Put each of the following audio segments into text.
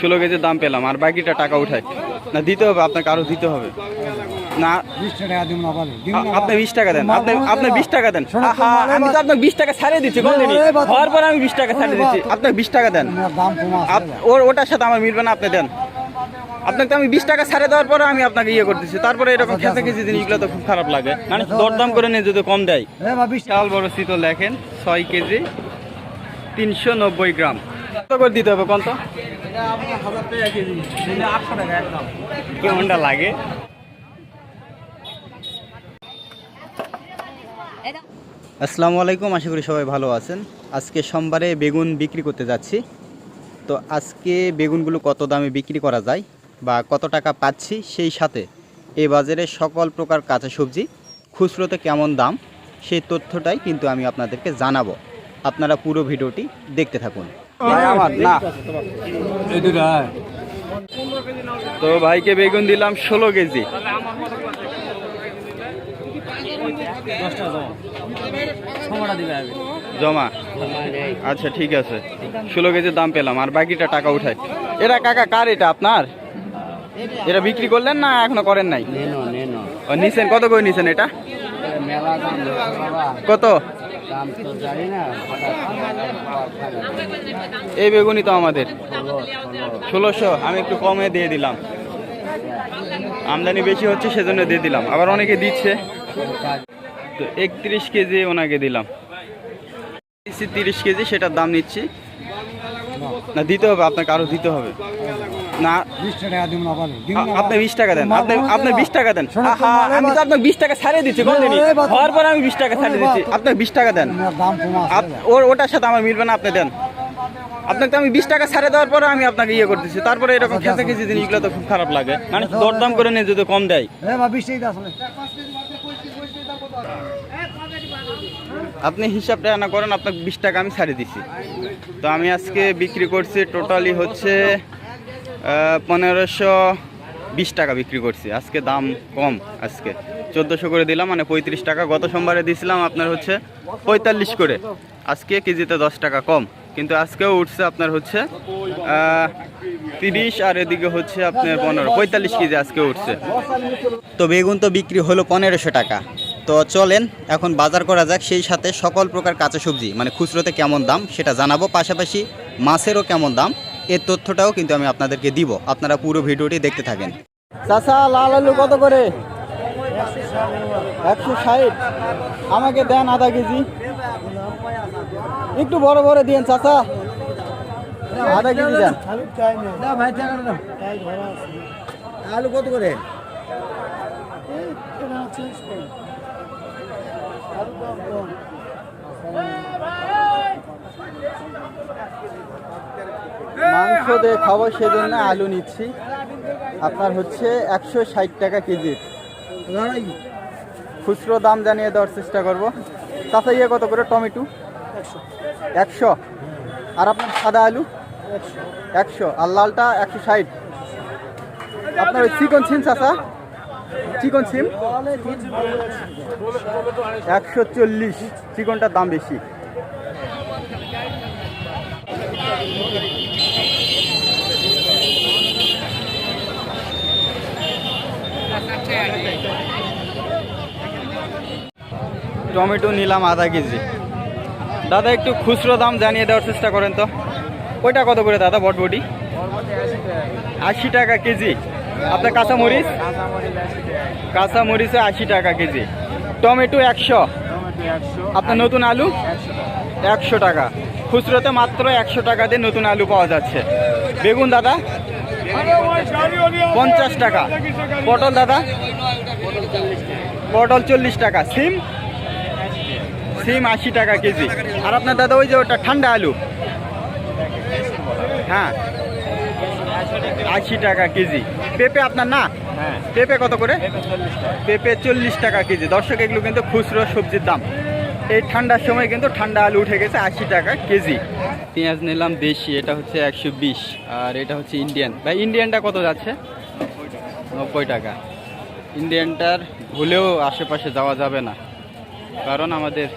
ষোলো কেজির দাম পেলাম আর বাকিটা টাকা উঠাই। না দিতে হবে আপনাকে আরও দিতে হবে। না আপনি বিশ টাকা দেন আপনি আপনি বিশ টাকা দেন। আমি তো আপনাকে বিশ টাকা ছাড়িয়ে দিচ্ছি হওয়ার পরে আমি বিশ টাকা ছাড়িয়ে দিচ্ছি। আপনি বিশ টাকা দেন। ওর ওটার সাথে আমার মিলবে না আপনি দেন। আপনাকে আমি বিশ টাকা ছাড়ে দেওয়ার পরে আমি আপনাকে ইয়ে করতেছি। তারপরে এরকম খেতে কেজি জিনিসগুলো তো খুব খারাপ লাগে। মানে দরদাম করে নিয়ে যদি কম দেয়। চাল বড় শীতল দেখেন ছয় কেজি তিনশো নব্বই গ্রাম। কত করে দিতে হবে কত কেমনটা লাগে? আসসালামু আলাইকুম আশা করি সবাই ভালো আছেন। আজকে সোমবারে বেগুন বিক্রি করতে যাচ্ছি। তো আজকে বেগুনগুলো কত দামে বিক্রি করা যায় বা কত টাকা পাচ্ছি সেই সাথে এই বাজারে সকল প্রকার কাঁচা সবজি খুচরোতে কেমন দাম সেই তথ্যটাই কিন্তু আমি আপনাদেরকে জানাব। আপনারা পুরো ভিডিওটি দেখতে থাকুন। আমার না। তো ভাইকে বেগুন দিলাম ষোলো কেজি। জমা। আচ্ছা ঠিক আছে। ষোলো কেজির দাম পেলাম আর বাকিটা টাকা উঠাই। এরা কাকা কার এটা আপনার? এটা বিক্রি করলেন না এখনও করেন নাই? নিছেন কত করে নিছেন এটা? কত? এই বেগুনই তো আমাদের। ষোলোশো, আমি একটু কমে দিয়ে দিলাম। আমদানি বেশি হচ্ছে, সেজন্য দিয়ে দিলাম। আবার অনেকে দিচ্ছে। তো একত্রিশ কেজি ওনাকে দিলাম। তিরিশ কেজি, সেটার দাম নিচ্ছি। না, দিতে হবে, আপনাকে আরও দিতে হবে। না? টাকা আপনি বিশ টাকা দেন। আপনি আপনি বিশ টাকা দেন। আমি তো আপনাকে বিশ টাকা ছাড়িয়ে দিচ্ছি হওয়ার পরে আমি বিশ টাকা ছাড়িয়ে দিচ্ছি। আপনি বিশ টাকা দেন। ওর ওটার সাথে আমার মিলবে না আপনি দেন। আপনাকে আমি বিশ টাকা ছাড়ে দেওয়ার পরে আমি আপনাকে ইয়ে করতেছি। তারপরে এরকম খেতে কেজি জিনিসগুলো তো খুব খারাপ লাগে। মানে দরদাম করে নিয়ে যদি কম দেয়। টাকা আপনি হিসাবটা না করেন আপনাকে বিশ টাকা আমি ছাড়ে দিছি তো আমি আজকে বিক্রি করছি টোটালি হচ্ছে পনেরোশো বিশ টাকা বিক্রি করছি। আজকে দাম কম আজকে। চোদ্দোশো করে দিলাম মানে পঁয়ত্রিশ টাকা। গত সোমবারে দিয়েছিলাম আপনার হচ্ছে পঁয়তাল্লিশ করে। আজকে কেজিতে দশ টাকা কম। কিন্তু আজকেও উঠছে আপনার হচ্ছে তিরিশ আর এদিকে হচ্ছে আপনার পনেরো। পঁয়তাল্লিশ কেজি আজকে উঠছে। তো বেগুন তো বিক্রি হলো পনেরোশো টাকা। তো চলেন, এখন বাজার করা যাক সেই সাথে সকল প্রকার কাঁচা সবজি মানে খুচরোতে কেমন দাম সেটা জানাব। পাশাপাশি মাছেরও কেমন দাম এর তথ্যটাও কিন্তু আমি আপনাদেরকে দিব। আপনারা পুরো ভিডিওটি দেখতে থাকেন। চাষা লাল আলু কত করে? একশো ষাট। আমাকে দেন আধা কেজি। একটু বড় বড় দিন চাষা আধা কেজি দেন। ভাই টাকা দাও আলু কত করে দিয়ে খাব সেজন্য আলু নিচ্ছি। আপনার হচ্ছে একশো ষাট টাকা কেজি। খুচরো দাম জানিয়ে দেওয়ার চেষ্টা করব। চাষা ইয়ে কত করে? টমেটো? একশো। আর আপনার সাদা আলু? একশো। আর লালটা একশো ষাট। আপনার ওই চিকন সিম চাষা চিকন সিম একশো চল্লিশ। চিকনটার দাম বেশি। টমেটো নিলাম আধা কেজি। দাদা, একটু খুচরো দাম জানিয়ে দেওয়ার চেষ্টা করেন তো। ওইটা কত করে দাদা বটবটি? আশি টাকা কেজি। আপনার কাঁচা মরিচ কাঁচা মরিচে আশি টাকা কেজি। টমেটো একশো। আপনার নতুন আলু? একশো টাকা। খুচরোতে মাত্র একশো টাকা দিয়ে নতুন আলু পাওয়া যাচ্ছে। বেগুন দাদা? পঞ্চাশ টাকা। পটল দাদা? পটল চল্লিশ টাকা। সিম? সিম আশি টাকা কেজি। আর আপনার দাদা ওই যে ওটা ঠান্ডা আলু? হ্যাঁ। আশি টাকা কেজি। পেঁপে আপনার না? পেঁপে কত করে? পেঁপে চল্লিশ টাকা কেজি। দর্শক এগুলো কিন্তু খুচরো সবজির দাম। এই ঠান্ডার সময় কিন্তু ঠান্ডা আলু উঠে গেছে আশি টাকা কেজি। পেঁয়াজ নিলাম দেশি এটা হচ্ছে একশো বিশ, আর এটা হচ্ছে ইন্ডিয়ান ভাই ইন্ডিয়ানটা কত যাচ্ছে? নব্বই টাকা। ইন্ডিয়ানটার ভুলেও আশেপাশে যাওয়া যাবে না, কারণ আমাদের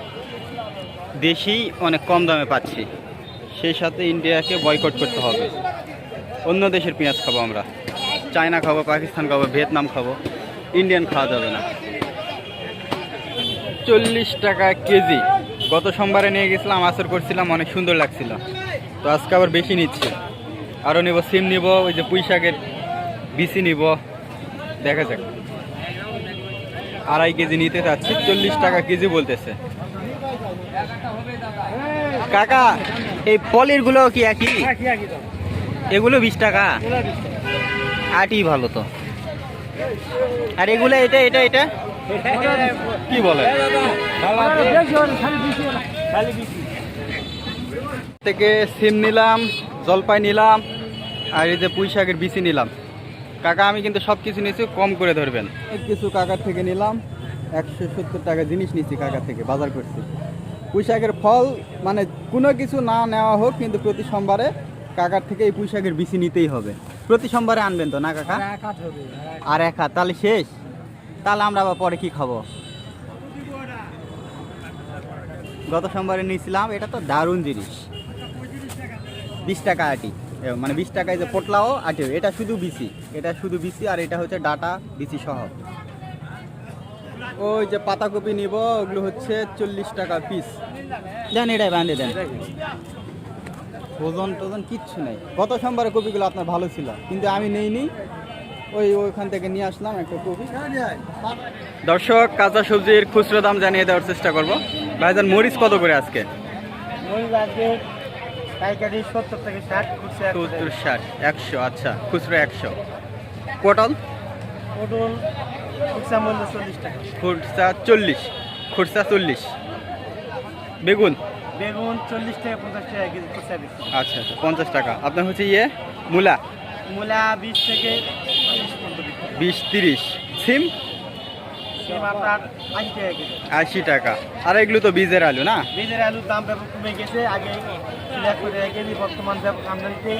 দেশি অনেক কম দামে পাচ্ছি। সেই সাথে ইন্ডিয়াকে বয়কট করতে হবে। অন্য দেশের পেঁয়াজ খাব আমরা। চায়না খাব পাকিস্তান খাব ভিয়েতনাম খাব ইন্ডিয়ান খাওয়া যাবে না। চল্লিশ টাকা কেজি। গত সোমবারে নিয়ে গেছিলাম আসর করছিলাম অনেক সুন্দর লাগছিল। তো আজকে আবার বেশি নিচ্ছে। আরও নেব সিম নিব ওই যে পুঁই শাকের বিসি নিব। দেখা যাক। আড়াই কেজি নিতে চাচ্ছি চল্লিশ টাকা কেজি বলতেছে। কাকা এই পলিরগুলো কি একই? এগুলো বিশ টাকা? আটই ভালো তো। আর এগুলো এটা? এটা এটা কি বলে? থেকে সিম নিলাম জলপাই নিলাম আর এই যে পুঁই শাকের বিচি নিলাম। কাকা আমি কিন্তু সব কিছু নিয়েছি কম করে ধরবেন। কিছু কাকার থেকে নিলাম একশো সত্তর টাকা জিনিস নিচ্ছি কাকার থেকে বাজার করছি। পুঁই শাকের ফল মানে কোনো কিছু না নেওয়া হোক কিন্তু প্রতি সোমবারে কাকার থেকে এই পুঁই শাকের বিচি নিতেই হবে। প্রতি সোমবারে আনবেন তো না কাকা? আর এক হাত তাহলে শেষ। তাহলে আমরা আবার পরে কি খাব? গত সোমবারে নিয়েছিলাম, এটা তো দারুণ জিনিস। বিশ টাকা আটি। মানে বিশ টাকায় যে পোটলাও আটি এটা শুধু বিসি এটা শুধু বিসি আর এটা হচ্ছে ডাটা বিসি সহ। ওই যে পাতাকপি নিব, ওগুলো হচ্ছে চল্লিশ টাকা পিস দেন এটাই বাঁধে দেন। ওজন টোজন কিচ্ছু নেই। গত সোমবারে কপিগুলো আপনার ভালো ছিল, কিন্তু আমি নেইনি। ওই ওইখান থেকে নিয়ে আসলাম একটা কপি। দর্শক, কাঁচা সবজির খুচরো দাম জানিয়ে দেওয়ার চেষ্টা করব। ভাইজান মরিচ কত করে আজকে? পাইকারি সত্তর থেকে ষাট সত্তর ষাট একশো আচ্ছা খুচরো একশো। পটল? পটল খুচরা মূল্য চল্লিশ টাকা। খুচরা চল্লিশ খুচরা চল্লিশ। বেগুন? বেগুন চল্লিশ টাকা পঞ্চাশ টাকা কেজি খুচরা বিক্রি। আচ্ছা আচ্ছা পঞ্চাশ টাকা। আপনার হচ্ছে ইয়ে? মূলা? মূলা বিশ থেকে বিশ তিরিশ। সিম? সিম আপনার আশি টাকা কেজি। আশি টাকা। আর এগুলো তো বীজের আলু না? বীজের আলুর দাম ব্যাপক কমে গেছে। আগে একশো টাকা কেজি বর্তমান ব্যাপক আমদানিতে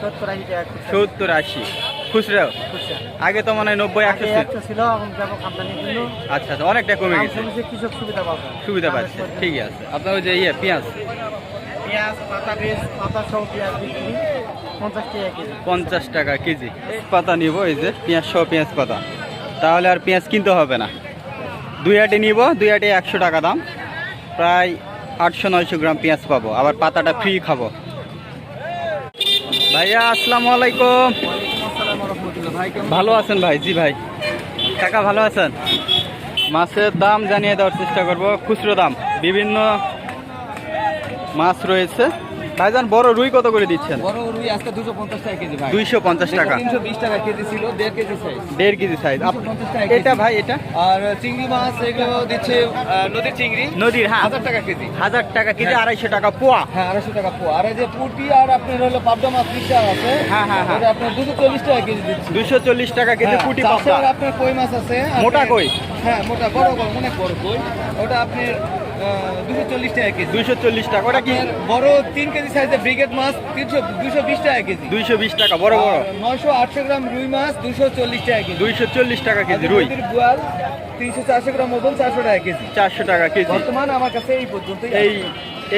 সত্তর আশি টাকা খুচরা সত্তর আশি। খুচরাও খুচরা। আগে তো মনে নব্বই একশো ছিল। আচ্ছা আচ্ছা অনেকটা কমে গেছে। কৃষক সুবিধা পাবে সুবিধা পাচ্ছে ঠিকই আছে। আপনার ওই যে ইয়ে পেঁয়াজ? পেঁয়াজ পাতা বীজ পাতা সহ পেঁয়াজ বিক্রি পঞ্চাশ টাকা কেজি। পাতা নিব এই যে পেঁয়াজ সহ পেঁয়াজ পাতা। তাহলে আর পেঁয়াজ কিনতে হবে না। দুই আটি নিব, দুই আটি একশো টাকা দাম। প্রায় আটশো, নয়শো গ্রাম পেঁয়াজ পাবো। আবার পাতাটা ফ্রি খাব। ভাইয়া, আসসালামু আলাইকুম। ভালো আছেন ভাই? জি ভাই। কাকা, ভালো আছেন? মাছের দাম জানিয়ে দেওয়ার চেষ্টা করব। খুচরো দাম। বিভিন্ন মাছ রয়েছে। ভাইজান বড় রুই কত করে দিচ্ছেন? বড় রুই আজকে দুশো পঞ্চাশ টাকা কেজি ভাই। দুইশো পঞ্চাশ টাকা। তিনশো বিশ টাকা কেজি ছিল দেড় কেজি সাইজ দেড় কেজি সাইজ 250 এটা ভাই এটা? আর চিংড়ি মাছ এগুলো দিচ্ছে নদীর চিংড়ি। নদীর হ্যাঁ। হাজার টাকা কেজি। হাজার টাকা কেজি হ্যাঁ। আড়াইশো টাকা পোয়া। হ্যাঁ আড়াইশো টাকা পোয়া। আর এই যে পুটি আর আপনার হলো পাবদা মাছ মিক্সার আছে হ্যাঁ, হ্যাঁ, হ্যাঁ। ওটা আপনার দুশো চল্লিশ টাকা কেজি দিচ্ছে। দুইশো চল্লিশ টাকা কেজি হ্যাঁ, পুটি পাবদা। আর আপনার কই মাছ আছে? মোটা কই? হ্যাঁ মোটা বড় কই? অনেক বড় কই। ওটা আপনার দুইশো চল্লিশ টাকা ওটা কি? বড় তিন কেজি সাইজের ব্রিগেড মাছ তিনশো দুশো বিশ টাকা কেজি। দুইশো বিশ টাকা বড় বড়। নয়শো আটশো গ্রাম রুই মাছ দুশো চল্লিশ টাকা কেজি। দুইশো চল্লিশ টাকা কেজি আর রুই। বোয়াল তিনশো চারশো গ্রাম ওজন চারশো টাকা কেজি। চারশো টাকা কেজি। বর্তমান আমার কাছে এই পর্যন্ত এই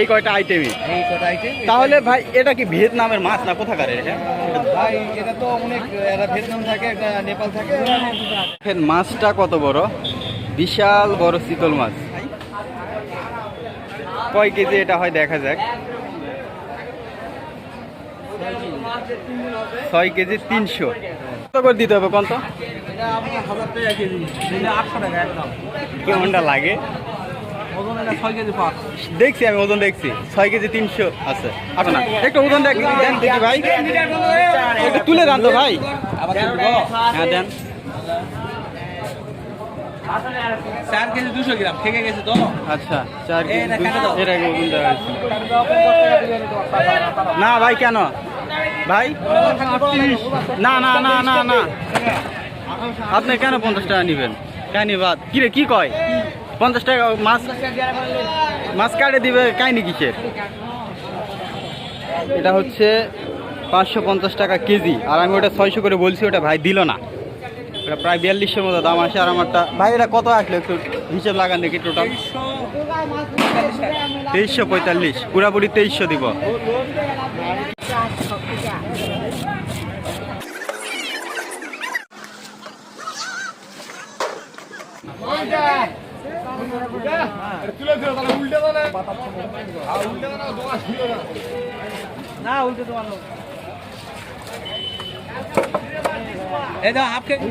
এই কয়টা আইটেমই এই কটা আইটেম তাহলে ভাই এটা কি ভিয়েতনামের মাছ না কোথাকার এটা? ভাই এটা তো অনেক ভিয়েতনাম থাকে নেপাল থাকে। মাছটা কত বড়? বিশাল বড় চিতল মাছ। কয় কেজি এটা হয় দেখা যাক। ছয় কেজি তিনশো। কত করে দিতে হবে কত কেমনটা লাগে? দেখছি আমি ওজন দেখছি। ছয় কেজি তিনশো আছে। আচ্ছা না। একটু ওজন দেখি ভাই। একটু তুলে দেন তো ভাই। হ্যাঁ দেন। চার কেজি দুশো গ্রাম থেকে গেছে তো? আচ্ছা চার কেজি এটা কেন? দুইশো- দাও? এর আগে ওজন দেওয়া হয়েছে না ভাই কেন? ভাই? না না না না না। আপনি কেন পঞ্চাশ টাকা নেবেন? কাহিনি বাদ। কিরে কি কয়? পঞ্চাশ টাকা মাছ মাছ কাটে দিবে কাহিনি কিসের? এটা হচ্ছে পাঁচশো পঞ্চাশ টাকা কেজি। আর আমি ওটা ছয়শো করে বলছি ওটা ভাই দিল না। এটা প্রায় বিয়াল্লিশশোর মতো দাম আসে আর আমারটা। ভাই, এটা কত আসলো? একটু হিসেব লাগান দেখি টোটাল তেইশশো পঁয়তাল্লিশ। পুরাপুরি তেইশশো দিব। না, উল্টে তোমার এই দাও হাফ কেজি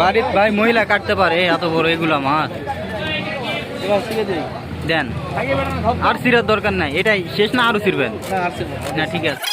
বাড়ির ভাই মহিলা কাটতে পারে এত বড় এগুলা মাছ দেন। আর সিরার দরকার নাই এটাই শেষ না আরও ছিড়বেন? না আসছে না। না ঠিক আছে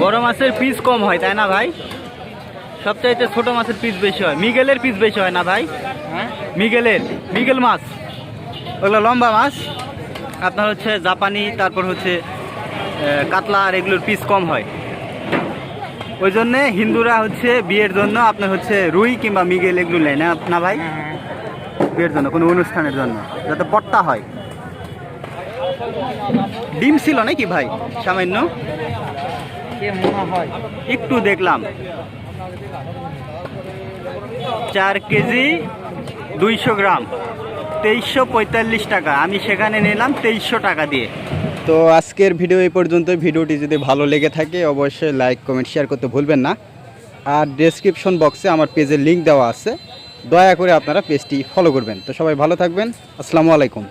বড় মাছের পিস কম হয় তাই না ভাই? সবচাইতে ছোট মাছের পিস বেশি হয়। মিগেলের পিস বেশি হয় না ভাই? হ্যাঁ? মিগেলের মিগেল মাছ। ওগুলো লম্বা মাছ। আপনার হচ্ছে জাপানি তারপর হচ্ছে কাতলা আর এগুলোর পিস কম হয়। ওই জন্যে হিন্দুরা হচ্ছে বিয়ের জন্য আপনার হচ্ছে রুই কিংবা মিগেল এগুলো নেয় না না ভাই? বিয়ের জন্য কোনো অনুষ্ঠানের জন্য যাতে পট্টা হয়। ডিম ছিল নাকি ভাই সামান্য? মনে হয় একটু দেখলাম। চার কেজি দুইশো গ্রাম। তেইশশো পঁয়তাল্লিশ টাকা। আমি সেখানে নিলাম তেইশশো টাকা দিয়ে। তো আজকের ভিডিও এই পর্যন্ত ভিডিওটি যদি ভালো লেগে থাকে, অবশ্যই লাইক, কমেন্ট, শেয়ার করতে ভুলবেন না। আর ডেসক্রিপশন বক্সে আমার পেজের লিঙ্ক দেওয়া আছে। দয়া করে আপনারা পেজটি ফলো করবেন। তো সবাই ভালো থাকবেন। আসসালামু আলাইকুম।